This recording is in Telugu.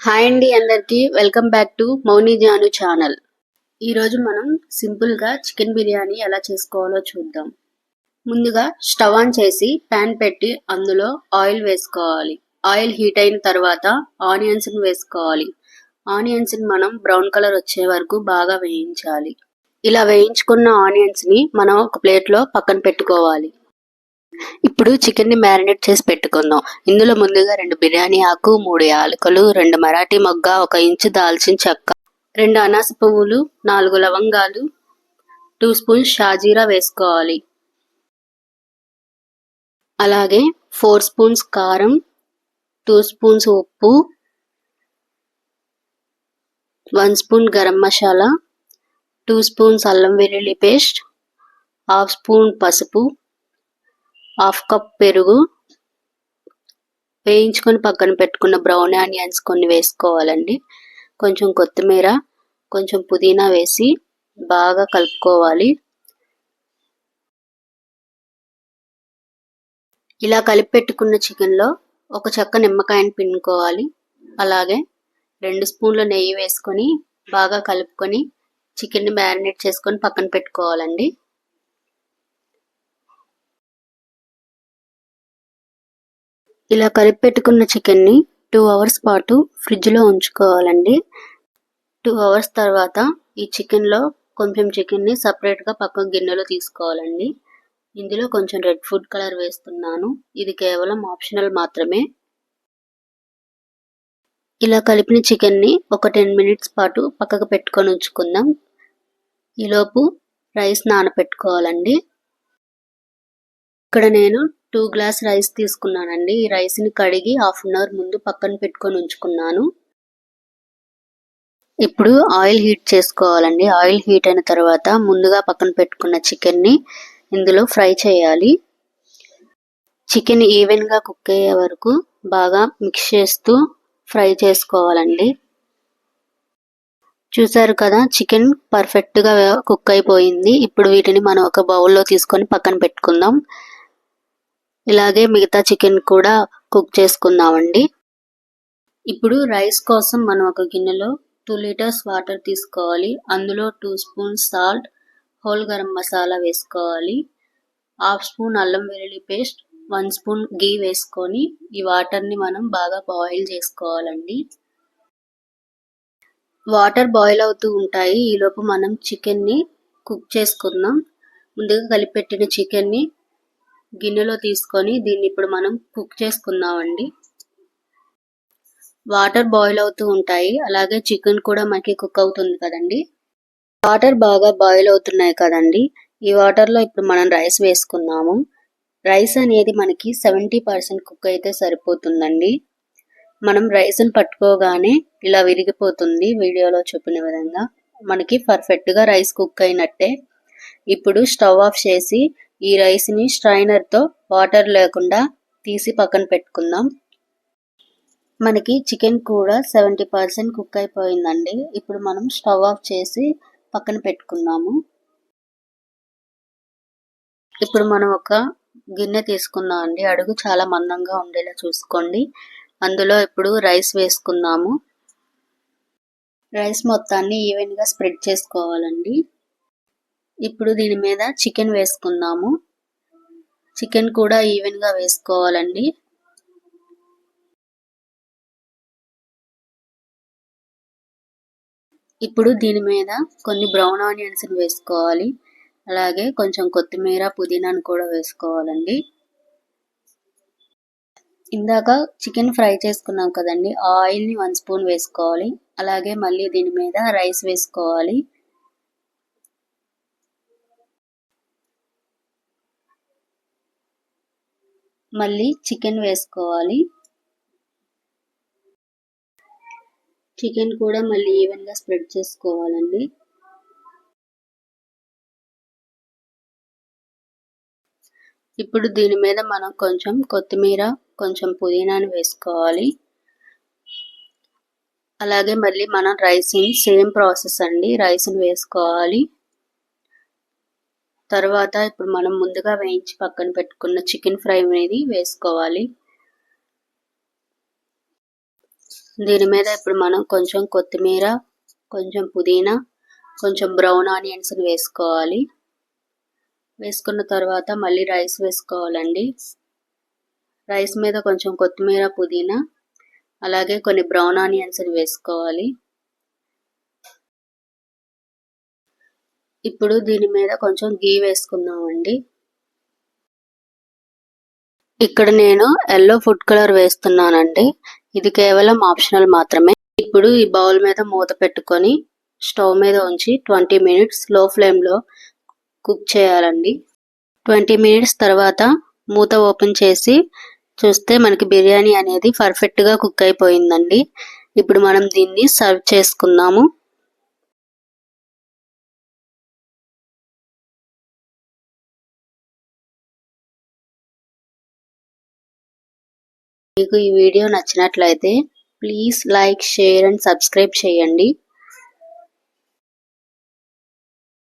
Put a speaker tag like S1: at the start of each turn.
S1: హాయ్ అండి అందరికీ. Welcome back to Mouni Janu channel. ఈరోజు మనం సింపుల్గా చికెన్ బిర్యానీ ఎలా చేసుకోవాలో చూద్దాం. ముందుగా స్టవ్ ఆన్ చేసి ప్యాన్ పెట్టి అందులో ఆయిల్ వేసుకోవాలి. ఆయిల్ హీట్ అయిన తర్వాత ఆనియన్స్ని వేసుకోవాలి. ఆనియన్స్ని మనం బ్రౌన్ కలర్ వచ్చే వరకు బాగా వేయించాలి. ఇలా వేయించుకున్న ఆనియన్స్ని మనం ఒక ప్లేట్లో పక్కన పెట్టుకోవాలి. ఇప్పుడు చికెన్ని మ్యారినేట్ చేసి పెట్టుకుందాం. ఇందులో ముందుగా రెండు బిర్యానీ ఆకు మూడు యాలకులు రెండు మరాఠీ మొగ్గ ఒక ఇంచు దాల్చిన చెక్క రెండు అనాస పువ్వులు నాలుగు లవంగాలు టూ స్పూన్స్ షాజీరా వేసుకోవాలి. అలాగే ఫోర్ స్పూన్స్ కారం టూ స్పూన్స్ ఉప్పు one spoon garam masala two spoons అల్లం వెల్లుల్లి పేస్ట్ హాఫ్ స్పూన్ పసుపు హాఫ్ కప్ పెరుగు వేయించుకొని పక్కన పెట్టుకున్న బ్రౌన్ ఆనియన్స్ కొన్ని వేసుకోవాలండి. కొంచెం కొత్తిమీర కొంచెం పుదీనా వేసి బాగా కలుపుకోవాలి. ఇలా కలిపి పెట్టుకున్న చికెన్లో ఒక చెక్క నిమ్మకాయని పిండుకోవాలి. అలాగే రెండు స్పూన్ల నెయ్యి వేసుకొని బాగా కలుపుకొని చికెన్ని మ్యారినేట్ చేసుకొని పక్కన పెట్టుకోవాలండి. ఇలా కలిపి పెట్టుకున్న చికెన్ని టూ అవర్స్ పాటు ఫ్రిడ్జ్లో ఉంచుకోవాలండి. టూ అవర్స్ తర్వాత ఈ చికెన్లో కొంచెం చికెన్ని సపరేట్గా పక్క గిన్నెలో తీసుకోవాలండి. ఇందులో కొంచెం రెడ్ ఫుడ్ కలర్ వేస్తున్నాను. ఇది కేవలం ఆప్షనల్ మాత్రమే. ఇలా కలిపిన చికెన్ని ఒక టెన్ మినిట్స్ పాటు పక్కకు పెట్టుకొని ఉంచుకుందాం. ఈలోపు రైస్ నానపెట్టుకోవాలండి. ఇక్కడ నేను టూ గ్లాస్ రైస్ తీసుకున్నానండి. ఈ రైస్ని కడిగి హాఫ్ అన్ అవర్ ముందు పక్కన పెట్టుకొని ఉంచుకున్నాను. ఇప్పుడు ఆయిల్ హీట్ చేసుకోవాలండి. ఆయిల్ హీట్ అయిన తర్వాత ముందుగా పక్కన పెట్టుకున్న చికెన్ని ఇందులో ఫ్రై చేయాలి. చికెన్ ఈవెన్గా కుక్ అయ్యే వరకు బాగా మిక్స్ చేస్తూ ఫ్రై చేసుకోవాలండి. చూసారు కదా చికెన్ పర్ఫెక్ట్గా కుక్ అయిపోయింది. ఇప్పుడు వీటిని మనం ఒక బౌల్లో తీసుకొని పక్కన పెట్టుకుందాం. ఇలాగే మిగతా చికెన్ కూడా కుక్ చేసుకుందామండి. ఇప్పుడు రైస్ కోసం మనం ఒక గిన్నెలో టూ లీటర్స్ వాటర్ తీసుకోవాలి. అందులో two spoons salt whole garam masala వేసుకోవాలి. హాఫ్ స్పూన్ అల్లం వెల్లుల్లి పేస్ట్ వన్ స్పూన్ గీ వేసుకొని ఈ వాటర్ని మనం బాగా బాయిల్ చేసుకోవాలండి. వాటర్ బాయిల్ అవుతూ ఉంటాయి. ఈలోపు మనం చికెన్ని కుక్ చేసుకుందాం. ముందుగా కలిపెట్టిన చికెన్ని గిన్నెలో తీసుకొని దీన్ని ఇప్పుడు మనం కుక్ చేసుకుందామండి. వాటర్ బాయిల్ అవుతూ ఉంటాయి. అలాగే చికెన్ కూడా మనకి కుక్ అవుతుంది కదండి. వాటర్ బాగా బాయిల్ అవుతున్నాయి కదండి. ఈ వాటర్లో ఇప్పుడు మనం రైస్ వేసుకుందాము. రైస్ అనేది మనకి సెవెంటీ పర్సెంట్ కుక్ అయితే సరిపోతుందండి. మనం రైస్ని పట్టుకోగానే ఇలా విరిగిపోతుంది వీడియోలో చూపిన విధంగా. మనకి పర్ఫెక్ట్గా రైస్ కుక్ అయినట్టే. ఇప్పుడు స్టవ్ ఆఫ్ చేసి ఈ రైస్ని స్ట్రైనర్తో వాటర్ లేకుండా తీసి పక్కన పెట్టుకుందాం. మనకి చికెన్ కూడా సెవెంటీ పర్సెంట్ కుక్ అయిపోయిందండి. ఇప్పుడు మనం స్టవ్ ఆఫ్ చేసి పక్కన పెట్టుకుందాము. ఇప్పుడు మనం ఒక గిన్నె తీసుకుందాం అండి. అడుగు చాలా మందంగా ఉండేలా చూసుకోండి. అందులో ఇప్పుడు రైస్ వేసుకుందాము. రైస్ మొత్తాన్ని ఈవెన్గా స్ప్రెడ్ చేసుకోవాలండి. ఇప్పుడు దీని మీద చికెన్ వేసుకుందాము. చికెన్ కూడా ఈవెన్గా వేసుకోవాలండి. ఇప్పుడు దీని మీద కొన్ని బ్రౌన్ ఆనియన్స్ వేసుకోవాలి. అలాగే కొంచెం కొత్తిమీర పుదీనాను కూడా వేసుకోవాలండి. ఇందాక చికెన్ ఫ్రై చేసుకున్నాం కదండి ఆ ఆయిల్ని వన్ స్పూన్ వేసుకోవాలి. అలాగే మళ్ళీ దీని మీద రైస్ వేసుకోవాలి. మళ్ళీ చికెన్ వేసుకోవాలి. చికెన్ కూడా మళ్ళీ ఈవెన్గా స్ప్రెడ్ చేసుకోవాలండి. ఇప్పుడు దీని మీద మనం కొంచెం కొత్తిమీర కొంచెం పుదీనాను వేసుకోవాలి. అలాగే మళ్ళీ మనం రైస్ని సేమ్ ప్రాసెస్ అండి. రైస్ని వేసుకోవాలి. తర్వాత ఇప్పుడు మనం ముందుగా వేయించి పక్కన పెట్టుకున్న చికెన్ ఫ్రై అనేది వేసుకోవాలి. దీని మీద ఇప్పుడు మనం కొంచెం కొత్తిమీర కొంచెం పుదీనా కొంచెం బ్రౌన్ ఆనియన్స్ని వేసుకోవాలి. వేసుకున్న తర్వాత మళ్ళీ రైస్ వేసుకోవాలండి. రైస్ మీద కొంచెం కొత్తిమీర పుదీనా అలాగే కొన్ని బ్రౌన్ ఆనియన్స్ని వేసుకోవాలి. ఇప్పుడు దీని మీద కొంచెం గీ వేసుకుందామండి. ఇక్కడ నేను ఎల్లో ఫుడ్ కలర్ వేస్తున్నానండి. ఇది కేవలం ఆప్షనల్ మాత్రమే. ఇప్పుడు ఈ బౌల్ మీద మూత పెట్టుకొని స్టవ్ మీద ఉంచి ట్వంటీ మినిట్స్లో ఫ్లేమ్లో కుక్ చేయాలండి. ట్వంటీ మినిట్స్ తర్వాత మూత ఓపెన్ చేసి చూస్తే మనకి బిర్యానీ అనేది పర్ఫెక్ట్గా కుక్ అయిపోయిందండి. ఇప్పుడు మనం దీన్ని సర్వ్ చేసుకుందాము. మీకు ఈ వీడియో నచ్చినట్లయితే please like share and subscribe చేయండి.